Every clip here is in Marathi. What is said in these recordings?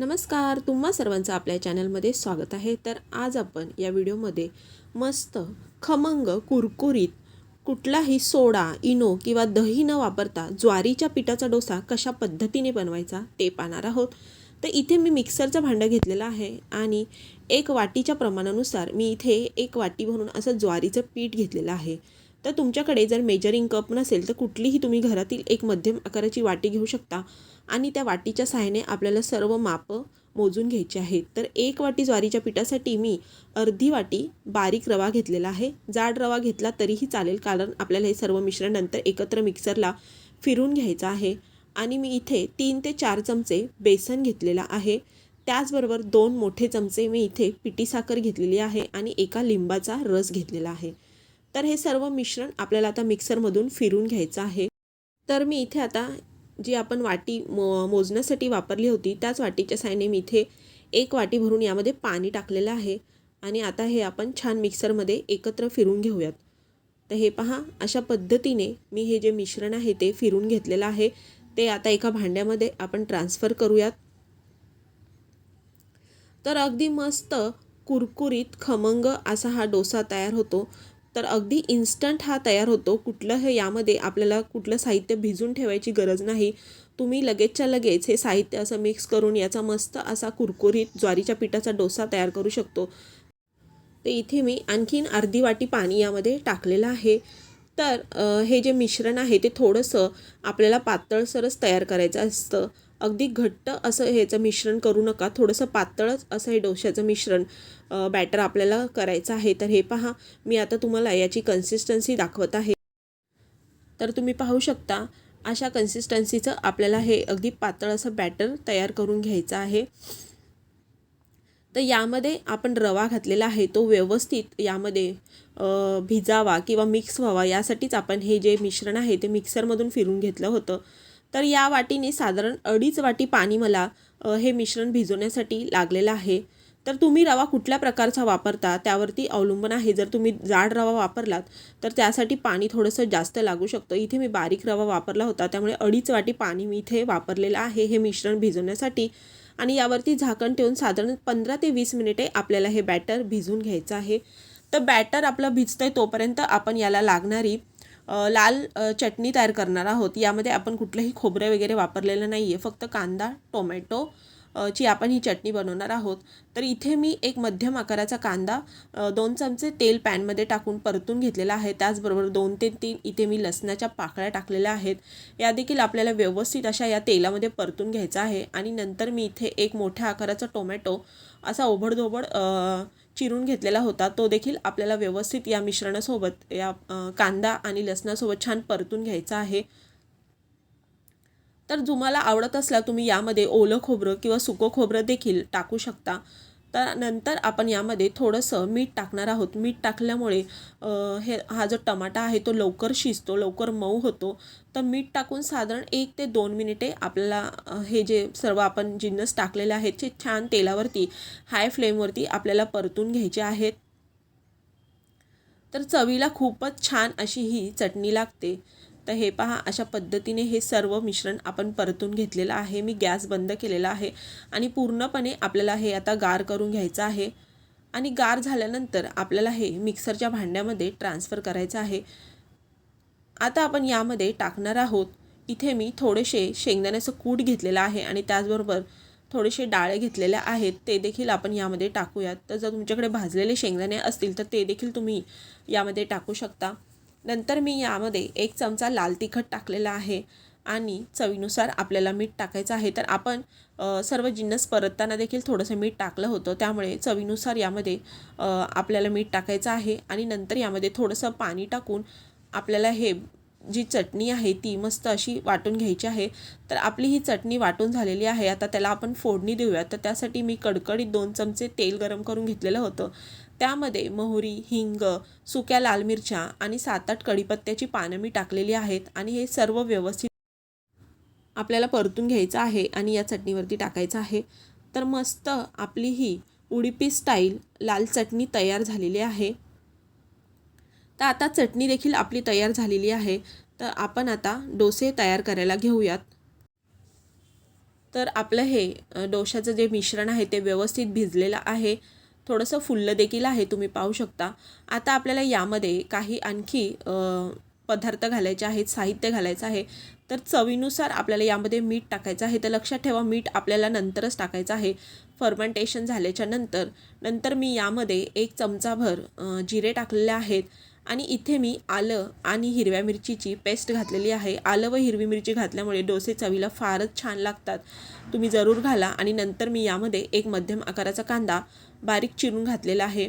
नमस्कार तुम्हा सर्वांचं आपल्या चॅनलमध्ये स्वागत आहे. तर आज आपण या व्हिडिओमध्ये मस्त खमंग कुरकुरीत कुठलाही सोडा इनो किंवा दही न वापरता ज्वारीच्या पिठाचा डोसा कशा पद्धतीने बनवायचा ते पाहणार आहोत. तर इथे मी मिक्सरचं भांडं घेतलेलं आहे आणि एक वाटीच्या प्रमाणानुसार मी इथे एक वाटी भरून असं ज्वारीचं पीठ घेतलेलं आहे. तर तुमच्याकडे जर मेजरिंग कप नसेल तर कुठलीही तुम्ही घरातील एक मध्यम आकाराची वाटी घेऊ शकता. आणि त्या वाटीच्या सहाय्याने आपल्याला सर्व मापं मोजून घ्यायचे आहेत. तर एक वाटी ज्वारीच्या पिठासाठी मी अर्धी वाटी बारीक रवा घेतलेला आहे. जाड रवा घेतला तरीही चालेल कारण आपल्याला हे सर्व मिश्रण नंतर एकत्र मिक्सरला फिरून घ्यायचं आहे. आणि मी इथे तीन ते चार चमचे बेसन घेतलेला आहे. त्याचबरोबर दोन मोठे चमचे मी इथे पिठी साखर घेतलेली आहे आणि एका लिंबाचा रस घेतलेला आहे. तर हे सर्व मिश्रण आपल्याला आता मिक्सरमधून फिरून घ्यायचं आहे. तर मी इथे आता जी आपण वाटी मो मोजण्यासाठी वापरली होती त्याच वाटीच्या साहाय्याने मी इथे एक वाटी भरून यामध्ये पाणी टाकलेलं आहे. आणि आता हे आपण छान मिक्सरमध्ये एकत्र फिरून घेऊयात. तर हे पहा अशा पद्धतीने मी हे जे मिश्रण आहे ते फिरून घेतलेलं आहे. ते आता एका भांड्यामध्ये आपण ट्रान्सफर करूयात. तर अगदी मस्त कुरकुरीत खमंग असा हा डोसा तयार होतो. तर अगदी इन्स्टंट हा तयार होतो. कुठलं हे यामध्ये आपल्याला कुठलं साहित्य भिजून ठेवायची गरज नाही. तुम्ही लगेचच्या लगेच हे साहित्य असं मिक्स करून याचा मस्त असा कुरकुरीत ज्वारीच्या पिठाचा डोसा तयार करू शकतो. तर इथे मी आणखीन अर्धी वाटी पाणी यामध्ये टाकलेलं आहे. तर हे जे मिश्रण आहे ते थोडंसं आपल्याला पातळसरच तयार करायचं असतं. अगदी घट्ट असं ह्याचं मिश्रण करू नका. थोडंसं पातळच असं हे डोश्याचं मिश्रण बॅटर आपल्याला करायचं आहे. तर हे पहा मी आता तुम्हाला याची कन्सिस्टन्सी दाखवत आहे. तर तुम्ही पाहू शकता अशा कन्सिस्टन्सीचं आपल्याला हे अगदी पातळ असं बॅटर तयार करून घ्यायचं आहे. तर यामध्ये आपण रवा घातलेला आहे तो व्यवस्थित यामध्ये भिजावा किंवा मिक्स व्हावा. यासाठीच आपण हे जे मिश्रण आहे ते मिक्सरमधून फिरून घेतलं होतं. तर या वाटीने साधारण अडीच वाटी पाणी मला हे मिश्रण भिजवण्यासाठी लागलेलं आहे. तर तुम्ही रवा कुठल्या प्रकारचा वापरता त्यावरती अवलंबून आहे. जर तुम्ही जाड रवा वापरलात तर त्यासाठी पाणी थोडंसं जास्त लागू शकतं. इथे मी बारीक रवा वापरला होता त्यामुळे अडीच वाटी पाणी मी इथे वापरलेलं आहे हे मिश्रण भिजवण्यासाठी. आणि यावरती झाकण ठेवून साधारण पंधरा ते वीस मिनिटे आपल्याला हे बॅटर भिजून घ्यायचं आहे. तर बॅटर आपलं भिजतं आहे तोपर्यंत आपण याला लागणारी लाल चटणी तयार करणार आहोत. यामध्ये आपण कुठलंही खोबरं वगैरे वापरलेलं नाही आहे फक्त कांदा टोमॅटो ची आपण ही चटणी बनवणार आहोत. तर इथे मी एक मध्यम आकाराचा कांदा दोन चमचे तेल पॅनमध्ये टाकून परतून घेतलेला आहे. त्याचबरोबर दोन ते तीन इथे मी लसणाच्या पाकळ्या टाकलेल्या आहेत. या देखील आपल्याला व्यवस्थित अशा या तेलामध्ये परतून घ्यायचा आहे. आणि नंतर मी इथे एक मोठ्या आकाराचा टोमॅटो असा ओबडधोबड चिरून घेतलेला होता तो देखील आपल्याला व्यवस्थित या मिश्रणासोबत या कांदा आणि लसणासोबत छान परतून घ्यायचा आहे. तर तुम्हाला आवडत असला तुम्ही यामध्ये ओलं खोबरं किंवा सुकं खोबरं देखील टाकू शकता. तर नंतर आपण यामध्ये थोडंसं मीठ टाकणार आहोत. मीठ टाकल्यामुळे हे हा जो टमाटा आहे तो लवकर शिजतो लवकर मऊ होतो. तर मीठ टाकून साधारण एक ते दोन मिनिटे आपल्याला हे जे सर्व आपण जिन्नस टाकलेले आहेत ते छान तेलावरती हाय फ्लेमवरती आपल्याला परतून घ्यायचे आहेत. तर चवीला खूपच छान अशी ही चटणी लागते. तर हे पहा अशा पद्धतीने हे सर्व मिश्रण आपण परतून घेतलेलं आहे. मी गॅस बंद केलेला आहे आणि पूर्णपणे आपल्याला हे आता गार करून घ्यायचं आहे. आणि गार झाल्यानंतर आपल्याला हे मिक्सरच्या भांड्यामध्ये ट्रान्सफर करायचं आहे. आता आपण यामध्ये टाकणार आहोत. इथे मी थोडेसे शेंगदाण्याचं कूट घेतलेलं आहे आणि त्याचबरोबर थोडेसे डाळे घेतलेल्या आहेत. ते देखील आपण यामध्ये टाकूयात. तर जर तुमच्याकडे भाजलेले शेंगदाणे असतील तर ते देखील तुम्ही यामध्ये टाकू शकता. नंतर मी यामध्ये एक चमचा लाल तिखट टाकलेला आहे आणि चवीनुसार आपल्याला मीठ टाकायचं आहे. तर आपण सर्व जिन्नस परतताना देखील थोडंसं मीठ टाकलं होतं. त्यामुळे चवीनुसार यामध्ये आपल्याला मीठ टाकायचं आहे आणि नंतर यामध्ये थोडंसं पाणी टाकून आपल्याला हे जी चटणी आहे ती मस्त अशी वाटून घ्यायची आहे. तर आपली ही चटणी वाटून झालेली आहे. आता त्याला आपण फोडणी देऊया. तर त्यासाठी मी कडकडीत दोन चमचे तेल गरम करून घेतलेलं होतं. त्यामध्ये मोहरी हिंग सुक्या लाल मिरच्या आणि सात आठ कढीपत्त्याची पानं मी टाकलेली आहेत आणि हे सर्व व्यवस्थित आपल्याला परतून घ्यायचं आहे आणि या चटणीवरती टाकायचं आहे. तर मस्त आपली ही उडीपी स्टाईल लाल चटणी तयार झालेली आहे. तर आता चटणी देखील आपली तयार झालेली आहे. तर आपण आता डोसे तयार करायला घेऊयात. तर आपलं हे डोशाचं जे मिश्रण आहे ते व्यवस्थित भिजलेलं आहे. थोडंसं फुललं देखील आहे तुम्ही पाहू शकता. आता आपल्याला यामध्ये काही आणखी पदार्थ घालायचे आहेत साहित्य घालायचं आहे. तर चवीनुसार आपल्याला यामध्ये मीठ टाकायचं आहे. तर लक्षात ठेवा मीठ आपल्याला नंतरच टाकायचं आहे. फर्मेंटेशन झाल्याच्यानंतर नंतर मी यामध्ये एक चमचाभर जिरे टाकलेले आहेत. आणि इथे मी आलं आणि हिरव्या मिरचीची पेस्ट घातलेली आहे. आलं व हिरवी मिरची घातल्यामुळे डोसे चवीला फारच छान लागतात. तुम्ही जरूर घाला आणि नंतर मी यामध्ये एक मध्यम आकाराचा कांदा बारीक चिरून घातलेला आहे.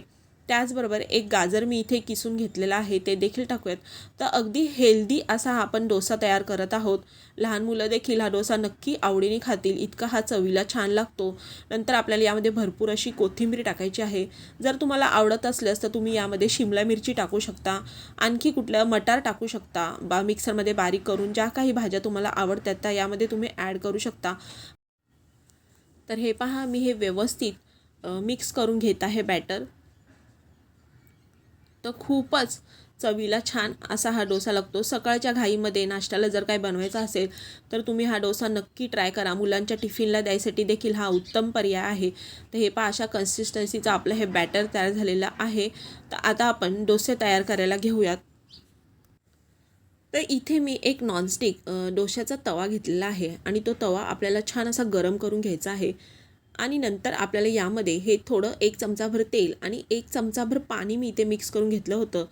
त्याचबरोबर एक गाजर मी इथे किसून घेतलेला आहे ते देखील टाकूयात. तर अगदी हेल्दी असा हा आपण डोसा तयार करत आहोत. लहान मुलं देखील हा डोसा नक्की आवडीने खातील. इतका हा चवीला छान लागतो. नंतर आपल्याला यामध्ये भरपूर अशी कोथिंबीर टाकायची आहे. जर तुम्हाला आवडत असल्यास तर तुम्ही यामध्ये शिमला मिरची टाकू शकता. आणखी कुठलं मटार टाकू शकता. बा मिक्सरमध्ये बारीक करून ज्या काही भाज्या तुम्हाला आवडतात त्या यामध्ये तुम्ही ॲड करू शकता. तर हे पहा मी हे व्यवस्थित मिक्स करून घेत आहे बॅटर. तर खूपच चवीला छान असा हा डोसा लागतो. सकाळच्या घाईमध्ये नाश्त्याला जर काय बनवायचा असेल तर तुम्ही हा डोसा नक्की ट्राय करा. मुलांच्या टिफिनला द्यायसाठी देखील हा उत्तम पर्याय आहे. तर हे पहा अशा कन्सिस्टन्सीचं आपलं हे बॅटर तयार झालेलं आहे. तर आता आपण डोसे तयार करायला घेऊयात. तर इथे मी एक नॉनस्टिक डोश्याचा तवा घेतलेला आहे आणि तो तवा आपल्याला छान असा गरम करून घ्यायचा आहे. आणि नंतर आपल्याला यामध्ये हे थोडं एक चमचाभर तेल आणि एक चमचाभर पाणी मी इथे मिक्स करून घेतलं होतं.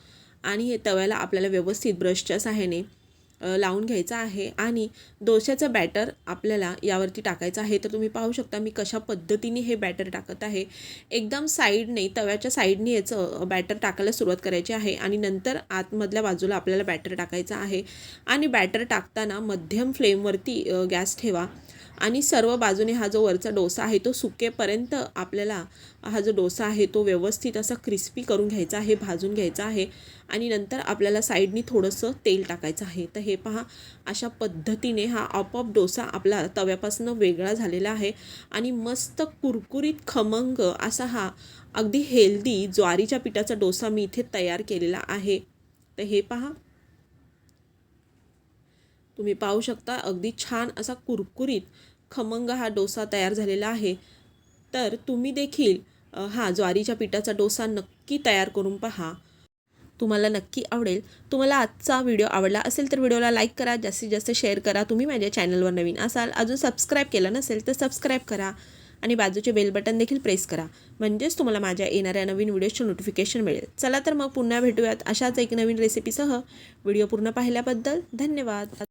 आणि हे तव्याला आपल्याला व्यवस्थित ब्रशच्या सहाय्याने लावून घ्यायचं आहे. आणि डोश्याचं बॅटर आपल्याला यावरती टाकायचं आहे. तर तुम्ही पाहू शकता मी कशा पद्धतीने हे बॅटर टाकत आहे. एकदम साईडने तव्याच्या साईडने याचं बॅटर टाकायला सुरुवात करायची आहे. आणि नंतर आतमधल्या बाजूला आपल्याला बॅटर टाकायचं आहे. आणि बॅटर टाकताना मध्यम फ्लेमवरती गॅस ठेवा. आणि सर्व बाजूने हा जो वरचा डोसा आहे तो सुकेपर्यंत आपल्याला हा जो डोसा आहे तो व्यवस्थित असा क्रिस्पी करून घ्यायचा आहे भाजून घ्यायचा आहे आणि नंतर आपल्याला साईडनी थोडंसं तेल टाकायचं आहे. तर हे पहा अशा पद्धतीने हा आपोआप डोसा आपला तव्यापासून वेगळा झालेला आहे आणि मस्त कुरकुरीत खमंग असा हा अगदी हेल्दी ज्वारीच्या पिठाचा डोसा मी इथे तयार केलेला आहे. तर हे पहा तुम्ही पाहू शकता अगदी छान असा कुरकुरीत खमंग हा डोसा तयार झालेला आहे. तर तुम्ही देखील हा ज्वारीच्या पिठाचा डोसा नक्की तयार करून पहा. तुम्हाला नक्की आवडेल. तुम्हाला आजचा व्हिडिओ आवडला असेल तर व्हिडिओला लाईक करा जास्तीत जास्त शेअर करा. तुम्ही माझ्या चॅनलवर नवीन असाल अजून सबस्क्राईब केलं नसेल तर सबस्क्राईब करा आणि बाजूचे बेल बटन देखील प्रेस करा. म्हणजेच तुम्हाला माझ्या येणाऱ्या नवीन व्हिडिओचे नोटिफिकेशन मिळेल. चला तर मग पुन्हा भेटूयात अशाच एक नवीन रेसिपीसह व्हिडिओ पूर्ण पाहिल्याबद्दल धन्यवाद.